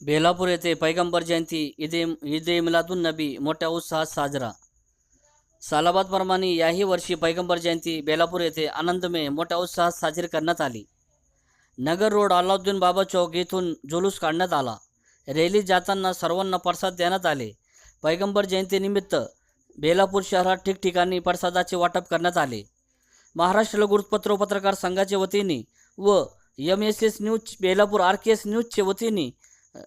बेलापूर येथे पैगंबर जयंती ईद ईद मिलादून नबी मोठ्या उत्साहात साजरा. सालाबादप्रमाणे याही वर्षी पैगंबर जयंती बेलापूर येथे आनंदमय मोठ्या उत्साहात साजरी करण्यात आली. नगर रोड अलाउद्दीन बाबा चौक येथून जुलूस काढण्यात आला. रॅलीत जाताना सर्वांना प्रसाद देण्यात आले. पैगंबर जयंतीनिमित्त बेलापूर शहरात ठिकठिकाणी प्रसादाचे वाटप करण्यात आले. महाराष्ट्र लघुपत्र पत्रकार संघाच्या वतीने व M S S news Belapur R K S न्यूजच्या वतीने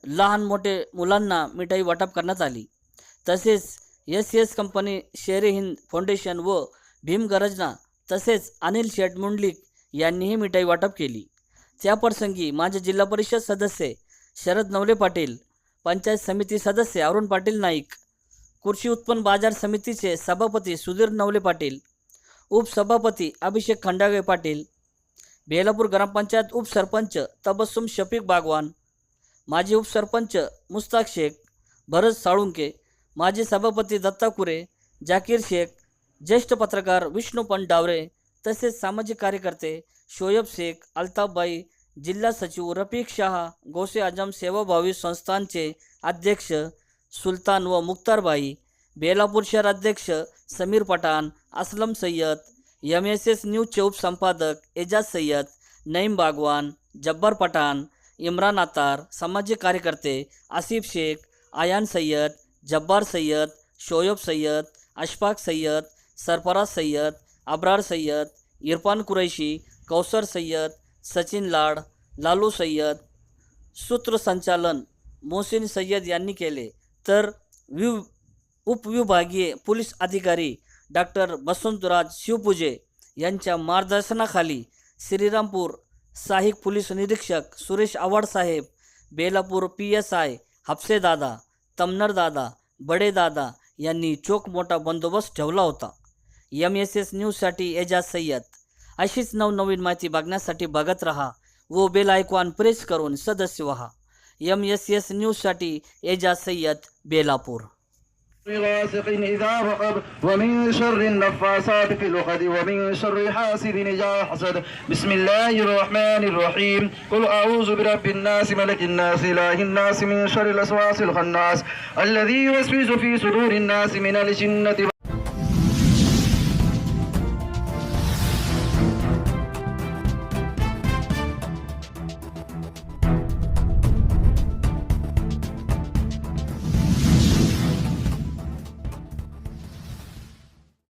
लहान मोठे मुलांना मिठाई वाटप करण्यात आली. तसेच एस एस कंपनी शेरे हिंद फाउंडेशन व भीम गरजना तसेच अनिल शेठ मुंडलिक यांनीही मिठाई वाटप केली. त्याप्रसंगी माझे जिल्हा परिषद सदस्य शरद नवले पाटील पंचायत समिती सदस्य अरुण पाटील नाईक कृषी उत्पन्न बाजार समितीचे सभापती सुधीर नवले पाटील उपसभापती अभिषेक खंडागे पाटील बेलापूर ग्रामपंचायत उपसरपंच तबस्सुम शफीक बागवान माजी उपसरपंच मुस्ताक शेख भरत साळुंके माजी सभापती दत्ता कुरे जाकीर शेख ज्येष्ठ पत्रकार विष्णुपंत डावरे तसेच सामाजिक कार्यकर्ते शोएब शेख अल्ताफबाई जिल्हा सचिव रफिक शहा गोसे आजम सेवाभावी संस्थांचे अध्यक्ष सुलतान व मुक्तारबाई बेलापूर शहर अध्यक्ष Sameer Pathan Aslam Sayyed M S S न्यूजचे उपसंपादक एजाज सय्यद नईम बागवान जब्बार पठाण इम्रान अतार सामाजिक कार्यकर्ते आसिफ शेख आयान सय्यद जब्बार सय्यद शोयब सय्यद अशफाक सय्यद सरफराज सय्यद अब्रार सय्यद इरफान कुरैशी कौसर सय्यद सचिन लाड लालू सय्यद सूत्रसंचालन मोहसिन सय्यद यांनी केले. तर विव उपविभागीय पोलीस अधिकारी डॉक्टर बसंतराज शिवपूजे यांच्या मार्गदर्शनाखाली श्रीरामपूर सहाय्यक पोलीस निरीक्षक सुरेश आव्हाड साहेब बेलापूर पी एस आय हापसेदादा तमनरदादा बडेदादा यांनी चोख मोठा बंदोबस्त ठेवला होता. एम एस एस न्यूजसाठी एजाज सय्यद. अशीच नवनवीन माहिती बघण्यासाठी बघत रहा व बेल आयकॉन प्रेस करून सदस्य व्हा. एम एस एस न्यूजसाठी एजाज सय्यद बेलापूर. غاسق إذا وقب ومن شر النفاثات في العقد ومن شر حاسد إذا حسد. بسم الله الرحمن الرحيم. قل أعوذ برب الناس ملك الناس إله الناس من شر الوسواس الخناس. الذي يوسوس في صدور الناس من الجنة